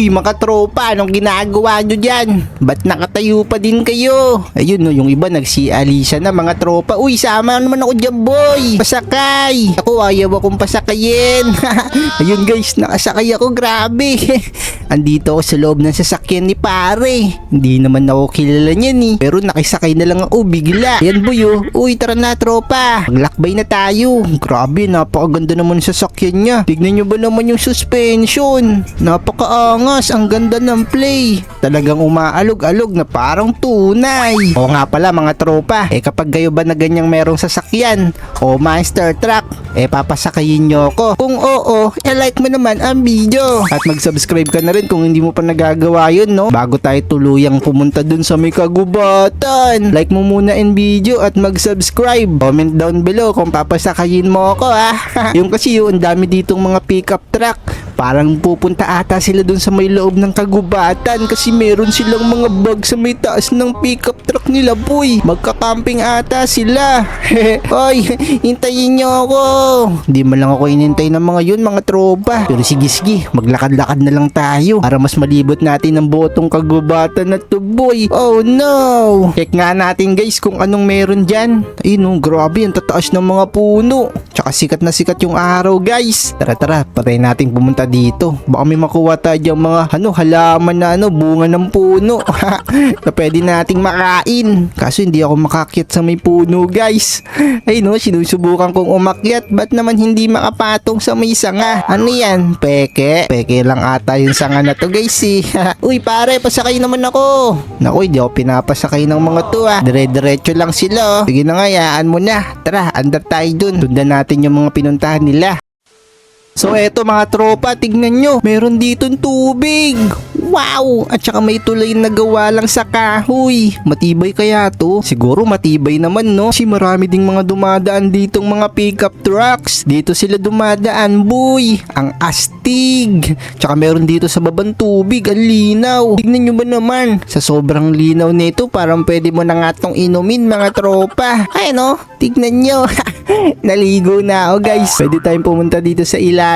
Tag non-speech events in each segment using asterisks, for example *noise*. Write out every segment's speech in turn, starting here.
Uy, mga tropa, anong ginagawa nyo dyan? Ba't nakatayo pa din kayo? Ayun no, yung iba nagsialisa na mga tropa. Uy, sama naman ako dyan, boy. Pasakay. Ako, ayaw akong pasakayin. *laughs* Ayun guys, nakasakay ako, grabe. *laughs* Andito ako sa loob ng sasakyan ni pare. Hindi naman ako kilala niyan eh. Pero nakisakay na lang ako bigla. Yan boy oh. Uy, tara na tropa. Maglakbay na tayo. Grabe, napakaganda naman sasakyan niya. Tignan nyo ba naman yung suspension? Napakaangas, ang ganda ng play. Talagang umaalog-alog na parang tunay. O nga pala mga tropa, eh kapag kayo ba na ganyang merong sasakyan o monster truck, eh papasakayin nyo ako. Kung oo, eh like mo naman ang video. At mag-subscribe ka na rin kung hindi mo pa nagagawa yun, no? Bago tayo tuluyang pumunta dun sa may kagubatan. Like mo muna in video at mag-subscribe. Comment down below kung papasakayin mo ako, ha? *laughs* yung kasi yun, ang dami ditong mga pickup truck. Parang pupunta ata sila dun sa may loob ng kagubatan kasi meron silang mga bag sa may taas ng pickup truck nila, boy. Magka-camping ata sila. *laughs* Hoy, hintayin nyo ako. Hindi man lang ako inintay ng mga yun, mga tropa. Pero sige, sige, maglakad-lakad na lang tayo para mas malibot natin ang botong kagubatan na to, boy. Oh no! Check nga natin guys kung anong meron dyan. Ayun, oh, grabe, ang tataas ng mga puno. Tsaka sikat na sikat yung araw, guys. Tara, tara, patay natin pumunta dito. Baka may makuha tayo dyan mga ano, halaman na ano, bunga ng puno. *laughs* na pwede nating makain. Kaso hindi ako makakyat sa may puno, guys. Ay no, sinusubukan kong umakyat. Ba't naman hindi makapatong sa may sanga? Ano yan? Peke? Peke lang ata yung sanga na to, guys eh. *laughs* Uy, pare, pasakay naman ako. Naku, hindi ako pinapasakay ng mga to ah. Dire-diretso lang sila oh. Sige na nga, yaan mo na. Tara, andar tayo dun. Tundan natin yung mga pinuntahan nila. So eto mga tropa, tignan nyo, meron dito tubig. Wow! At saka may tulay na gawa lang sa kahoy. Matibay kaya to? Siguro matibay naman no? Kasi marami ding mga dumadaan ditong mga pickup trucks. Dito sila dumadaan, boy. Ang astig. Tsaka meron dito sa babang tubig, ang linaw. Tignan nyo ba naman? Sa sobrang linaw nito, parang pwede mo na nga tong inumin mga tropa. Ay no? Tignan nyo. *laughs* Naligo na ako guys. Pwede tayong pumunta dito sa ilalim.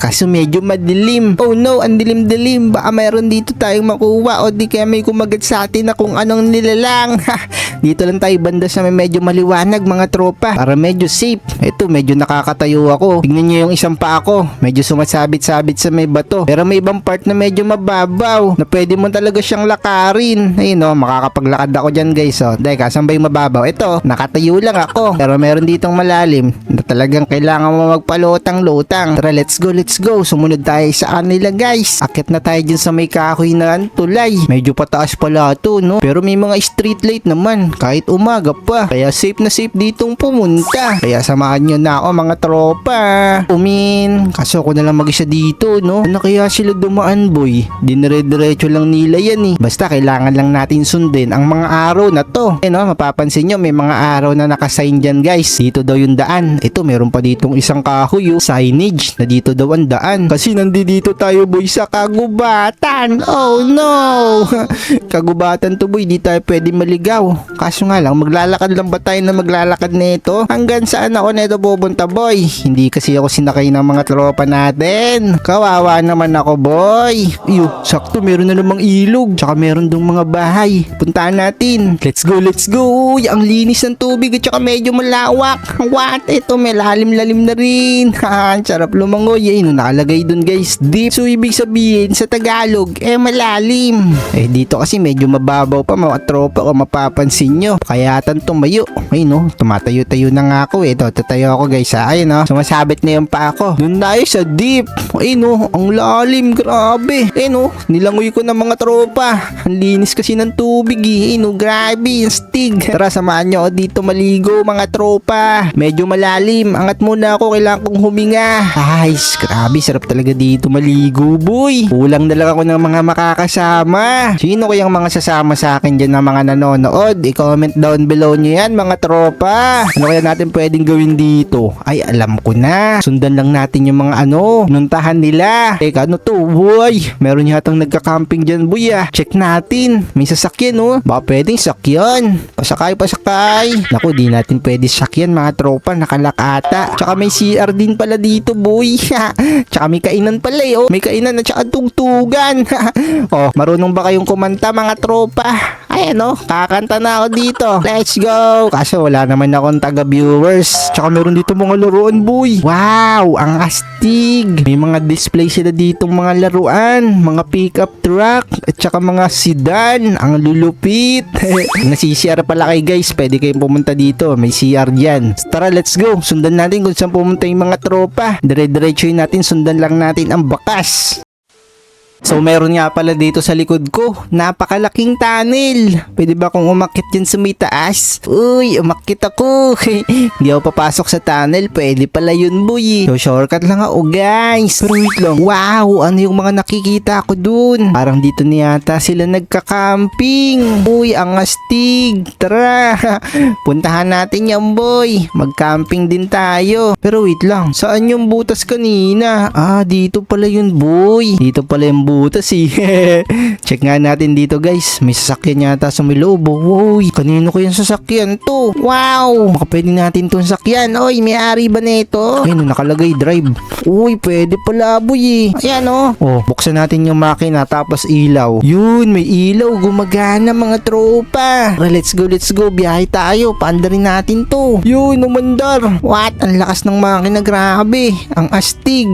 Kaso medyo madilim. Oh no, ang dilim-dilim. Baka mayroon dito tayong makuha o di kaya may kumagat sa atin na kung anong nilalang. *laughs* dito lang tayo banda sa may medyo maliwanag mga tropa. Para medyo safe. Ito, medyo nakakatayo ako. Tingnan nyo yung isang pa ako. Medyo sumasabit-sabit sa may bato. Pero may ibang part na medyo mababaw. Na pwede mo talaga siyang lakarin. Ayun no, makakapaglakad ako dyan guys. Oh. Dahil kasan ba yung mababaw? Ito, nakatayo lang ako. Pero meron ditong malalim na talagang kailangan mo magpalutang-lutang. Tara, let's go, let's go. Sumunod tayo sa kanila guys. Akit na tayo dyan sa may kahoy na tulay. Medyo pataas pala to, no? Pero may mga street light naman. Kahit umaga pa. Kaya safe na safe ditong pumunta. Kaya samahan nyo na ako mga tropa. Umin. Kaso ako na lang mag-isa dito, no? Ano kaya sila dumaan, boy? Dinire-diretso lang nila yan eh. Basta kailangan lang natin sundin ang mga araw na to. Eh no, mapapansin nyo may mga araw na nakasign dyan guys. Dito daw yung daan. Ito, meron pa ditong isang kahoy yung signage na dito daw ang daan. Kasi nandito tayo boy sa kagubatan. Oh no! *laughs* kagubatan to boy, di tayo pwede maligaw. Kaso nga lang, maglalakad lang ba tayo na maglalakad nito? Hanggang saan ako nito pupunta boy? Hindi kasi ako sinakay ng mga tropa natin. Kawawa naman ako boy. Iyo, sakto meron na namang ilog. Tsaka meron dong mga bahay. Puntahan natin. Let's go, let's go. Uy, ang linis ng tubig at tsaka medyo malawak. What? Ito, may lalim-lalim na rin. *laughs* Ha, sarap lumangoy. Eh, no, nakalagay dun guys. Deep. So, ibig sabihin sa Tagalog, eh malalim. Eh, dito kasi medyo mababaw pa mga tropa ko mapapansin nyo. Kaya tan tumayo. Ay no, tumatayo-tayo na nga ako eh. Ito, tatayo ako guys ha. Ayun no, sumasabit na yung pa ako. Doon tayo sa deep. Ay no, ang lalim. Grabe. Eh no, nilangoy ko ng mga tropa. Ang linis kasi ng tubig eh. Ay no, grabe. Ang stig. Tara, samahan nyo dito maligo mga tropa. Medyo malalim. Angat muna ako. Kailangan kong huminga. Ay, grabe. Sarap talaga dito maligo, boy. Kulang na lang ako ng mga makakasama. Sino kayang mga sasama sa akin dyan na mga nanonood? I-comment down below nyo yan, mga tropa. Ano kaya natin pwedeng gawin dito? Ay, alam ko na. Sundan lang natin yung mga ano, pinuntahan nila. Teka, ano to? Boy, meron yatang nagka-camping dyan, boy ah. Check natin. May sasakyan, oh. Baka pwedeng sakyan. Pasakay, pasakay. Naku, di natin pwede sakyan, mga tropa. Nakalakata. Tsaka may CR din pala dito, boy. *laughs* tsaka may kainan pala eh. Oh. May kainan at tsaka tugtugan. *laughs* oh, marunong ba kayong kumanta mga tropa? Ayan oh, kakanta na ako dito. Let's go! Kaso wala naman akong taga-viewers. Tsaka meron dito mga laruan boy. Wow, ang astig. May mga display sila dito mga laruan. Mga pickup truck at tsaka mga sedan. Ang lulupit. *laughs* Nasi-CR pala kay guys. Pwede kayong pumunta dito. May CR dyan. Tara, let's go. Sundan natin kung saan pumunta yung mga tropa. Dire-diretso natin. Sundan lang natin ang bakas. So meron nga pala dito sa likod ko, napakalaking tunnel. Pwede ba akong umakit dyan sa may taas? Uy, umakit ako. *laughs* Hindi ako papasok sa tunnel, pwede pala yun boy. So shortcut lang ako guys. Pero wait lang, wow, ano yung mga nakikita ko dun? Parang dito niyata sila nagka-camping. Uy, ang astig. Tara, *laughs* puntahan natin yan boy. Mag-camping din tayo. Pero wait lang, saan yung butas kanina? Ah, dito pala yun boy. Dito pala yung butas eh. *laughs* Check nga natin dito guys. May sasakyan yata sa may loob. oh. Uy, kanino ko yung sasakyan to? Wow! Baka pwede natin itong sakyan. Oy, may-ari ba nito? Ayun, nakalagay drive. Uy, pwede pala boy eh. Ayan oh. Oh, buksan natin yung makina tapos ilaw. Yun, may ilaw. Gumagana mga tropa. Let's go, let's go. Biyahe tayo. Paandarin natin to. Yun, umandar. What? Ang lakas ng makina. Grabe. Ang astig.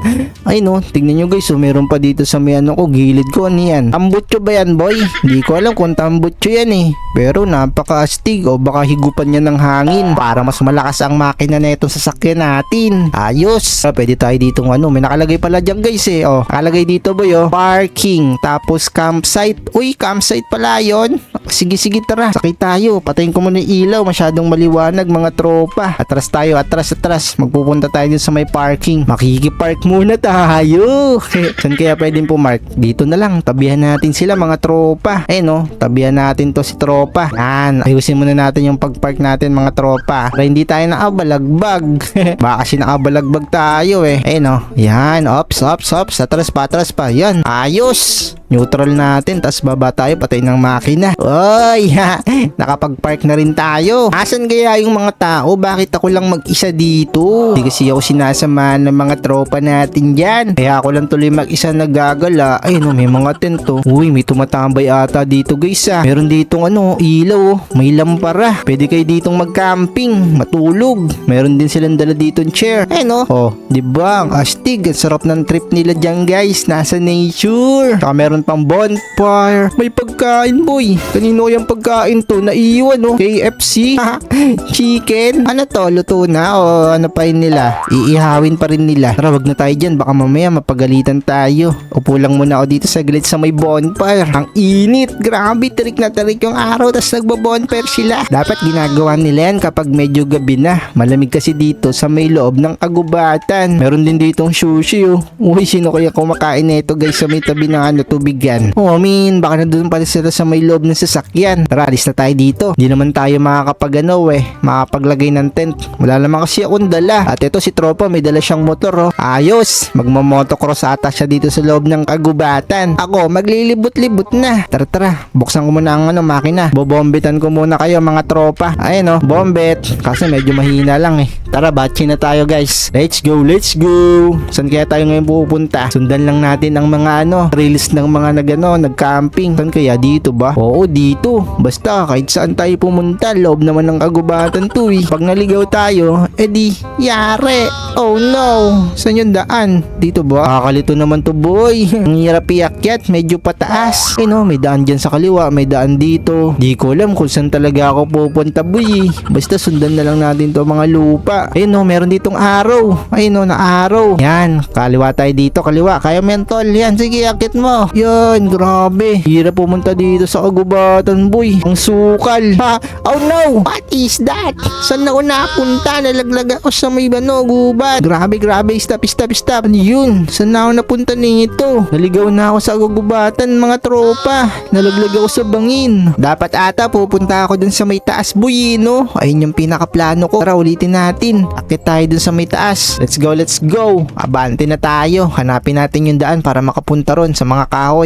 *laughs* Ay no, tignan nyo guys. So, meron pa dito sa may ano ko, gilid ko. Ano yan? Tambutso ba yan, boy? Hindi ko alam kung tambutso yan eh. Pero napaka-astig o baka higupan niya ng hangin para mas malakas ang makina na itong sasakyan natin. Ayos. Ah, pwede tayo dito ano. May nakalagay pala dyan guys eh. Oh, nakalagay dito boy oh. Parking. Tapos campsite. Uy, campsite pala yon. Sige, sige tara. Sakay tayo. Patayin ko muna yung ilaw. Masyadong maliwanag mga tropa. Atras tayo. Atras, atras. Magpupunta tayo dun sa may parking. Makikipark muna tayo. *laughs* Saan kaya pwedeng pumark? Dito na lang. Tabihan natin sila mga tropa. Eh no, tabihan natin to si tropa. Yan. Ayusin muna natin yung pagpark natin mga tropa. Para hindi tayo nakabalagbag. *laughs* Baka kasi nakabalagbag tayo eh. Eh no. Yan. Ops, ops, ops. Atras pa, atras pa. Yan. Ayos. Neutral natin. Tapos baba tayo. Patay ng makina. Oy, *laughs* ha. Nakapag-park na rin tayo. Asan kaya yung mga tao? Bakit ako lang mag-isa dito? Hindi kasi ako sinasamahan ng mga tropa natin dyan. Kaya ako lang tuloy mag-isa nagagala. Ay no, may mga tento. Uy, may tumatambay ata dito guys ah. Meron ditong ano, ilaw oh. May lampara. Pwede kayo ditong mag-camping, matulog. Meron din silang dala ditong chair. Ay no. Oh, di ba? Ang astig. Ang sarap ng trip nila dyan guys. Nasa nature. Saka meron pang bonfire. May pagkain boy. Kanino yung pagkain to? Naiwan oh. KFC. *laughs* Chicken. Ano to? Luto na o ano pa yun nila? Iihawin pa rin nila. Tara, wag na tayo dyan. Baka mamaya mapagalitan tayo. Upo lang muna ako dito saglit sa may bonfire. Ang init. Grabe, tirik na tirik yung araw. Tapos nagbo-bonfire sila. Dapat ginagawa nila yan kapag medyo gabi na. Malamig kasi dito sa may loob ng agubatan. Meron din ditong sushi oh. Uy, sino kaya kumakain nito guys sa may tabi ng ano, tubigan? Oh, I mean, baka nandun pala sila sa may loob ng sasakyan. Tara, alis na tayo dito. Hindi naman tayo makakapag ano eh, makapaglagay ng tent. Wala naman kasi akong dala. At ito si Tropa, may dala siyang motor oh. Ayos, magmamotocross ata siya dito sa loob ng kagubatan. Ako, maglilibot-libot na. Tara, tara, buksan ko muna ang ano, makina. Bobombitan ko muna kayo mga tropa. Ayun oh, bombet. Kasi medyo mahina lang eh. Tara, batchi na tayo guys. Let's go, let's go. Saan kaya tayo ngayon pupunta? Sundan lang natin ang mga ano, trails ng mga nagano, nag-camping. Saan kaya dito ba? Oo, dito. Basta kahit saan tayo pumunta, loob naman ng kagubatan to eh. Pag naligaw tayo, edi, yare. Oh no. Saan yung daan? Dito ba? Kakalito naman to boy. *laughs* Ang hirap iakyat, medyo pataas. Eh no, may daan dyan sa kaliwa, may daan dito. Di ko alam kung saan talaga ako pupunta boy. eh. Basta sundan na lang natin to mga lupa. Ayun no, meron ditong araw. Ayun no, na araw. Yan, kaliwa tayo dito, kaliwa. Kaya mentol, yan, sige, akit mo. Yan, grabe. Hirap pumunta dito sa kagubatan boy. Ang sukal. Ha? Oh no, what is that? Saan na ako napunta? Nalaglag ako sa may bano, gubat. Grabe, grabe. Stop, stop, stop. Ano yun? Saan na ako napunta nito? Naligaw na ako sa gugubatan, mga tropa. Nalaglag ako sa bangin. Dapat ata pupunta ako dun sa may taas, boy, eh, no? Ayun yung pinakaplano ko. Tara, ulitin natin. Akit tayo dun sa may taas. Let's go, let's go. Abante na tayo. Hanapin natin yung daan para makapunta ron sa mga kahoy.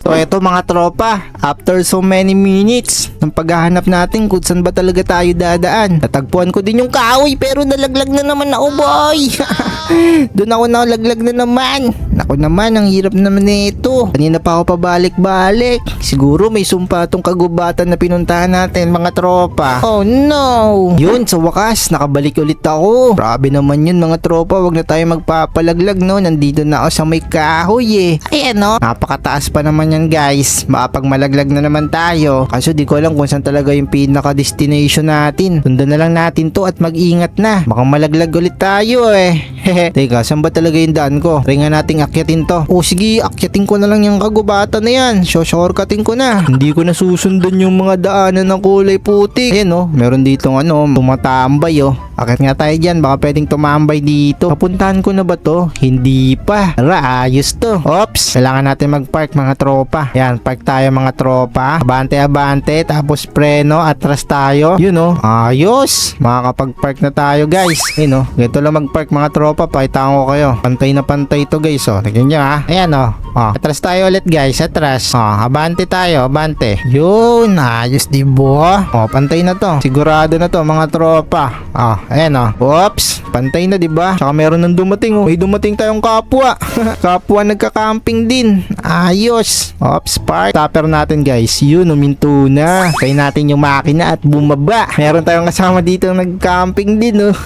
So eto mga tropa, after so many minutes ng paghahanap natin kung saan ba talaga tayo dadaan. Natagpuan ko din yung kahoy pero nalaglag na naman ako boy. *laughs* Doon ako nalaglag na naman. Ako naman, ang hirap naman nito. Kanina pa ako pabalik-balik. Siguro may sumpa tong kagubatan na pinuntahan natin mga tropa. Oh no! Yun, sa wakas, nakabalik ulit ako. Grabe naman yun mga tropa, wag na tayo magpapalaglag no. Nandito na ako sa may kahoy eh. Ay ano, napakataas pa naman yan guys. Makapag malaglag na naman tayo. Kaso di ko alam kung saan talaga yung pinaka-destination natin. Sundan na lang natin to at mag-ingat na. Baka malaglag ulit tayo eh. *laughs* Teka, saan ba talaga yung daan ko? Try nga nating akyatin to. O sige, akyatin ko na lang yung kagubatan na yan. Shortcutin ko na. Hindi ko na susundan yung mga daanan ng kulay puti. Ayan oh, meron ditong ano, tumatambay oh. Akit nga tayo dyan, baka pwedeng tumambay dito. Papuntahan ko na ba to? Hindi pa. Tara, ayos to. Oops, kailangan natin mag-park mga tropa. Yan, park tayo mga tropa. Abante-abante, tapos preno, atras tayo. Yun oh, ayos. Makakapag-park na tayo guys. Yun oh, ganito lang mag-park mga tropa. Pakitaan ko kayo. Pantay na pantay to guys oh. Tignan nyo ha. Ayan oh. Oh, atras tayo ulit guys, atras. Oh, abante tayo, abante. Yun, ayos di ba? Oh, pantay na to. Sigurado na to mga tropa. Oh, ayan oh. Oops, pantay na di ba? Tsaka meron nang dumating oh. May dumating tayong kapwa. *laughs* kapwa nagka-camping din. Ayos. Oops, park. Topper natin guys. Yun, uminto na. Kaya natin yung makina at bumaba. Meron tayong kasama dito nag-camping din oh.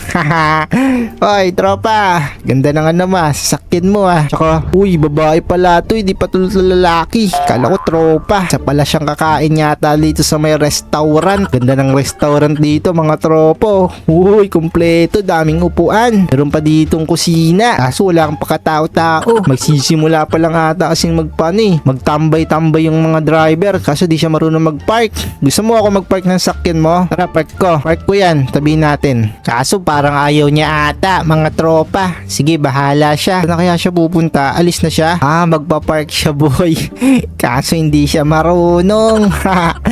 *laughs* Hoy, tropa. Ganda na nga naman. Sasakyan mo ah. Tsaka, uy, babae pala to. Hindi pa tulad lalaki. Kala ko tropa. Sa pala siyang kakain yata dito sa may restaurant. Ganda ng restaurant dito mga tropo. Uy, kompleto. Daming upuan. Meron pa ditong kusina. Kaso wala kang pakatao-tao. Magsisimula pa lang ata kasing magpano eh. Magtambay-tambay yung mga driver. Kaso di siya marunong mag-park. Gusto mo ako mag-park ng sakyan mo? Tara, park ko. Park ko yan. Tabi natin. Kaso parang ayaw niya ata, mga tropa. Sige, bahala siya. Saan na kaya siya pupunta? Alis na siya? Ah, magpa-park siya, boy. *laughs* Kaso hindi siya marunong. *laughs*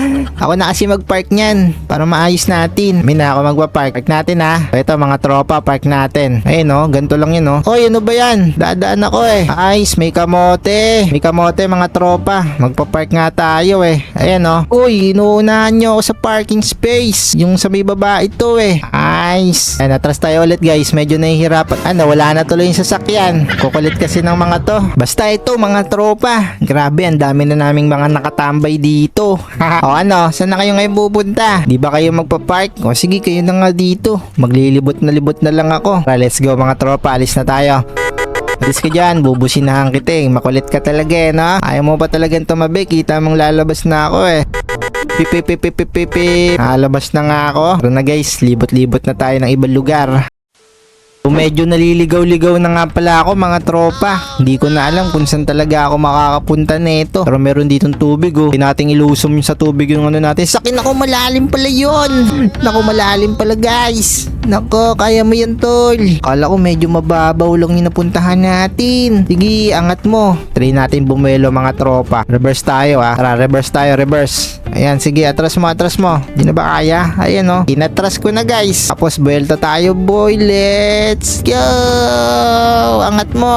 ako na kasi mag-park niyan para maayos natin. May na ako magpa-park. Park natin ha. Ito mga tropa, park natin. Ayun no, ganito lang yun no. Oy, ano ba yan? Dadaan ako eh. Ayos, may kamote. May kamote mga tropa. Magpa-park nga tayo eh. Ayan no. Uy, inuunahan nyo ako sa parking space. Yung sa may baba ito eh. Ayos. Ayan, atras tayo ulit guys. Medyo nahihirapan. Ano, wala na tuloy yung sasakyan. Kukulit kasi ng mga to. Basta ito mga tropa. Grabe, ang dami na naming mga nakatambay dito. *laughs* o ano, saan na kayo ngayon pupunta? Di ba kayo magpa-park? O sige, kayo na nga dito. Maglilibot na libot na lang ako. Tara, let's go mga tropa. Alis na tayo. Alis ka dyan, bubusinahan kita eh. Makulit ka talaga eh, no? Ayaw mo pa talagang tumabi, kita mong lalabas na ako eh. Pipipipipipipi. Lalabas na nga ako. Tara na guys, libot-libot na tayo ng ibang lugar. So, medyo naliligaw-ligaw na nga pala ako mga tropa. Hindi ko na alam kung saan talaga ako makakapunta nito. Pero meron ditong tubig oh. Hindi nating ilusom sa tubig yung ano natin. Sakin ako malalim pala yon. Nako malalim pala guys. Nako, kaya mo yan tol. Kala ko medyo mababaw lang yung napuntahan natin. Sige, angat mo. Try natin bumelo mga tropa. Reverse tayo ah. Tara, reverse tayo, reverse. Ayan, sige, atras mo, atras mo. Di na ba kaya? Ayan oh. Inatras ko na guys. Tapos buelta tayo boy. Let's go! Angat mo!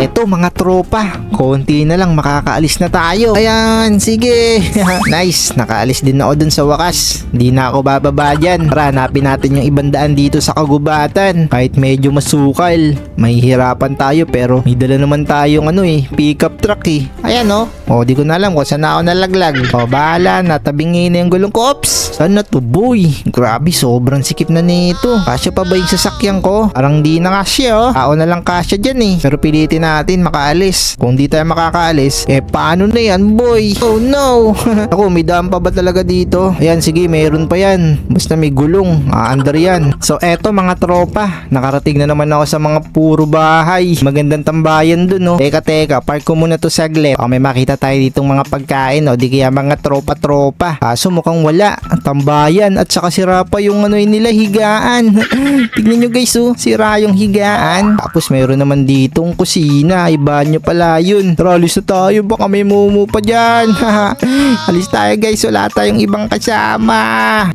Ito mga tropa. Konti na lang makakaalis na tayo. Ayan, sige. *laughs* nice, nakaalis din ako dun sa wakas. Hindi na ako bababa dyan. Tara, hanapin natin yung ibang daan dito sa kagubatan. Kahit medyo masukal, mahihirapan tayo pero may dala naman tayong ano eh, pickup truck eh. Ayan oh. O, di ko na alam kung saan ako nalaglag. O, bahala na. Tabingin na yung gulong ko. Ops! Saan na to, boy? Grabe, sobrang sikip na nito. Kasya pa ba yung sasakyan ko? Parang di na kasya, oh. Ako na lang kasya dyan eh. Pero pilitin natin makaalis. Kung di tayo makakaalis, eh paano na yan, boy? Oh no! *laughs* Ako, may daan pa ba talaga dito? Ayan, sige, mayroon pa yan. Basta may gulong. Aandar yan. So, eto mga tropa. Nakarating na naman ako sa mga puro bahay. Magandang tambayan dun, oh. Teka, teka. Park ko muna to saglit. O, may makita tayo ditong mga pagkain, o. Di kaya mga tropa-tropa. Kaso mukhang wala. Tambayan. At saka sira pa yung ano yun nila, higaan. *laughs* Tignan nyo guys, oh. Sira yung higaan. Tapos mayroon naman ditong kusina. Iba nyo pala yun. Tara, alis na tayo. Baka may mumu pa dyan. *laughs* alis tayo guys. Wala tayong ibang kasama.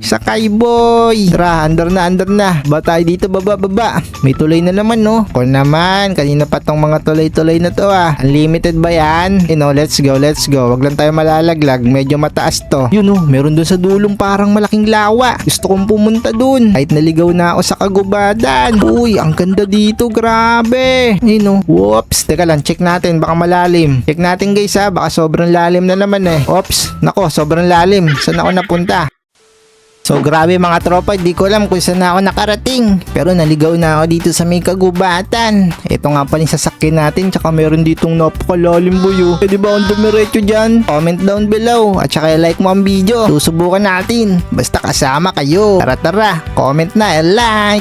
Sakay boy. Tara, andar na, umaandar na. Ba dito baba baba. May tulay na naman no. Ko naman, kanina pa tong mga tulay-tulay na to ah. Unlimited ba yan? You know, let's go, let's go. Wag lang tayo malalaglag. Medyo mataas to. Yun oh, meron dun sa dulong parang malaking lawa. Gusto kong pumunta dun. Kahit naligaw na ako sa kagubatan. Uy, ang ganda dito. Grabe. Yun oh. Whoops. Teka lang, check natin. Baka malalim. Check natin guys ha. Baka sobrang lalim na naman eh. Oops. Nako, sobrang lalim. Saan ako napunta? So grabe mga tropa, di ko alam kung saan na ako nakarating. Pero naligaw na ako dito sa may kagubatan. Ito nga pala yung sasakyan natin, tsaka meron ditong napakalalim buyo. Pwede ba akong dumiretso dyan? Comment down below, at tsaka like mo ang video. Susubukan natin. Basta kasama kayo. Tara tara, comment na, and like.